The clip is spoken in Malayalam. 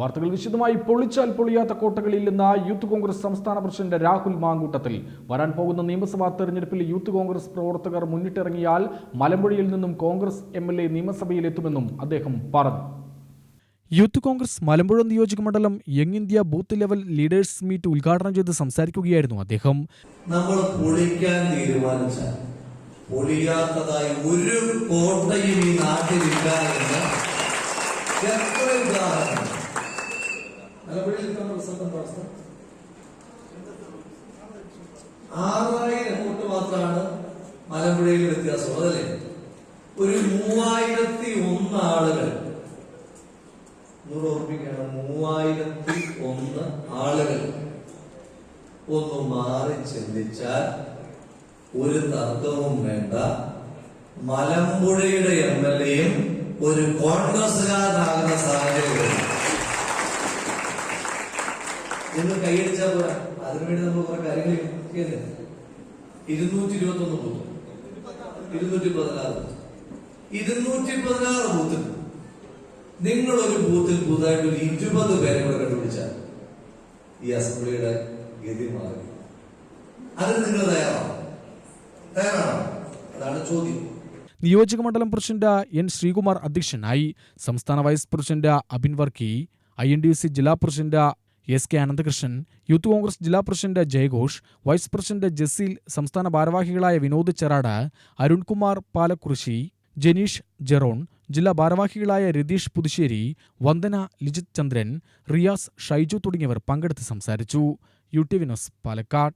വാർത്തകൾ വിശദമായി പൊളിച്ചാൽ പൊളിയാത്ത കോട്ടകളിൽ നിന്ന് യൂത്ത് കോൺഗ്രസ് സംസ്ഥാന പ്രസിഡന്റ് രാഹുൽ മാങ്കൂട്ടത്തിൽ. വരാൻ പോകുന്ന നിയമസഭാ തെരഞ്ഞെടുപ്പിൽ യൂത്ത് കോൺഗ്രസ് പ്രവർത്തകർ മുന്നിട്ടിറങ്ങിയാൽ മലമ്പുഴയിൽ നിന്നും കോൺഗ്രസ് എം എൽ എ നിയമസഭയിലെത്തുമെന്നും അദ്ദേഹം പറഞ്ഞു. യൂത്ത് കോൺഗ്രസ് മലമ്പുഴ നിയോജക മണ്ഡലം young India booth level leaders meet ഉദ്ഘാടനം ചെയ്ത് സംസാരിക്കുകയായിരുന്നു അദ്ദേഹം. നമ്മൾ പൊളിക്കാൻ തീരുമാനിച്ചാൽ പൊളിയാത്തതായി ഒരു കോട്ടയും ഈ നാട്ടിലില്ല എന്ന് മലപ്പുഴയിൽ ഇത്തവണ റിസൾട്ട് എന്താ അവസ്ഥ ആറായിരം വോട്ട് മാത്രമാണ് മലമ്പുഴയിൽ വ്യത്യാസം അതല്ലേ? ഒരു മൂവായിരത്തി ഒന്ന് ആളുകൾ. നൂറ് ഓർപ്പിക്കണം മൂവായിരത്തി ഒന്ന് ആളുകൾ. ഒന്ന് മാറി ചിന്തിച്ചാൽ ഒരു തർക്കവും വേണ്ട. മലമ്പുഴയുടെ എം എൽ എയും ഒരു കോൺഗ്രസ്സുകാരനാകുന്ന സാഹചര്യം എന്ന് കൈയടിച്ചാൽ പോരാ. അതിനുവേണ്ടി നമ്മൾ കുറെ കാര്യങ്ങൾ ചെയ്യുന്നില്ല ഇരുന്നൂറ്റി ഇരുപത്തി ഒന്ന് ബൂത്ത്. ഇരുന്നൂറ്റി പതിനാറ് ഇരുന്നൂറ്റി പതിനാറ് ബൂത്തിൽ നിങ്ങൾ ഒരു ബൂത്തിൽ പുതുതായിട്ട് ഒരു ഇരുപത് പേരെ കൂടെ കണ്ടുപിടിച്ചാൽ ഈ അസംബ്ലിയുടെ ഗതി മാറി. അതിന് നിങ്ങൾ തയ്യാറാണോ? തയ്യാറാണോ? അതാണ് ചോദ്യം. നിയോജക മണ്ഡലം പ്രസിഡന്റ് എൻ ശ്രീകുമാർ അധ്യക്ഷനായി സംസ്ഥാന vice president Abin Varkey I N D C ജില്ലാ president S K Ananthakrishnan youth Congress ജില്ലാ പ്രസിഡന്റ് ജയഘോഷ് വൈസ് പ്രസിഡന്റ് ജസീൽ സംസ്ഥാന ഭാരവാഹികളായ വിനോദ് ചെറാട് അരുൺകുമാർ പാലക്കുറിശി ജനീഷ് ജെറോൺ ജില്ലാ ഭാരവാഹികളായ രതീഷ് പുതുശ്ശേരി വന്ദന ലിജിത് ചന്ദ്രൻ റിയാസ് ഷൈജു തുടങ്ങിയവർ പങ്കെടുത്ത് സംസാരിച്ചു. U T V news Palakkad.